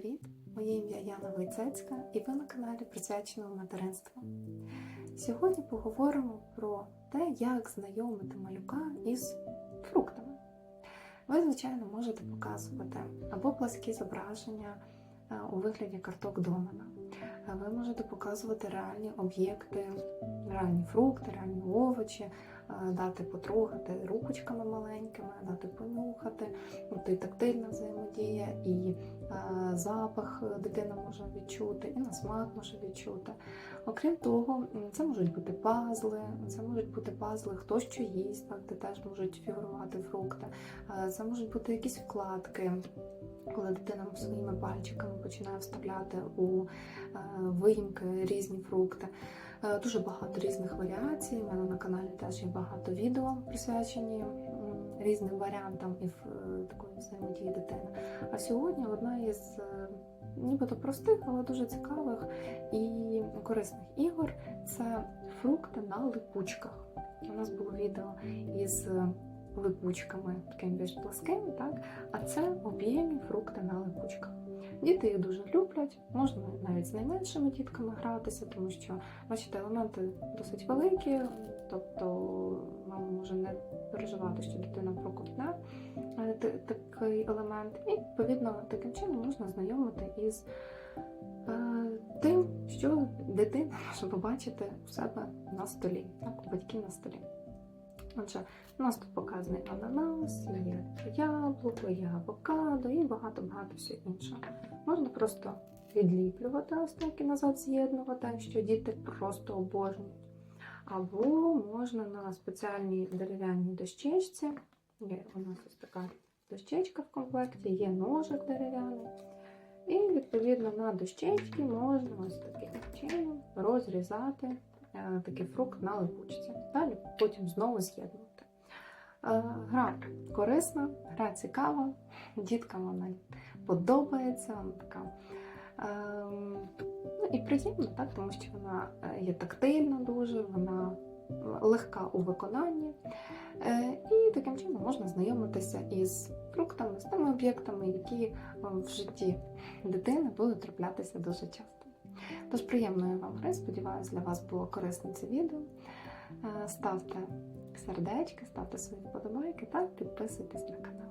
привіт! Моє ім'я Яна Войцецька і ви на каналі присвяченому материнству. Сьогодні поговоримо про те, як знайомити малюка із фруктами. Ви, звичайно, можете показувати або пласкі зображення е, у вигляді карток домана. Е, Ви можете показувати реальні об'єкти, реальні фрукти, реальні овочі, дати потрогати рукочками маленькими, дати понюхати. І тактильна взаємодія, і е, запах дитина може відчути, і на смак може відчути. Окрім того, це можуть бути пазли, це можуть бути пазли, хто що їсть, так, де теж можуть фігурувати фрукти. Е, Це можуть бути якісь вкладки, коли дитина своїми пальчиками починає вставляти у е, виїмки різні фрукти. Е, Дуже багато різних варіацій. У мене на каналі теж є багато відео присвячені різним варіантам і в- е, такої взаємодії дитини. А сьогодні одна із е, нібито простих, але дуже цікавих і корисних ігор це фрукти на липучках. У нас було відео із липучками, таким більш пласким, так? а це об'ємні фрукти на липучках. Діти їх дуже люблять, можна навіть з найменшими дітками гратися, тому що, бачите, елементи досить великі, тобто мама може не переживати, що дитина проковтне е, такий елемент. І, відповідно, таким чином можна знайомити із е, тим, що дитина може побачити у себе на столі, так, у батьків на столі. Отже, у нас тут показаний ананас, є яблуко, є авокадо і багато-багато всього іншого. Можна просто відліплювати ось назад з'єднувати, що діти просто обожнюють. Або можна на спеціальній дерев'яній дощечці, є у нас ось така дощечка в комплекті, є ножик дерев'яний. І відповідно на дощечці можна ось таким чином розрізати такий фрукт на липучці. Далі потім знову з'єднувати. Е, Гра корисна, гра цікава, діткам вона подобається, вона така ем, ну, і приємна, так, тому що вона е, є тактильна дуже, вона легка у виконанні. Е, І таким чином можна знайомитися із фруктами, з тими об'єктами, які е, в житті дитини будуть траплятися дуже часто. Тож приємної вам гри, сподіваюся, для вас було корисне це відео. Е, Ставте сердечки, ставте свої вподобайки та підписуйтесь на канал.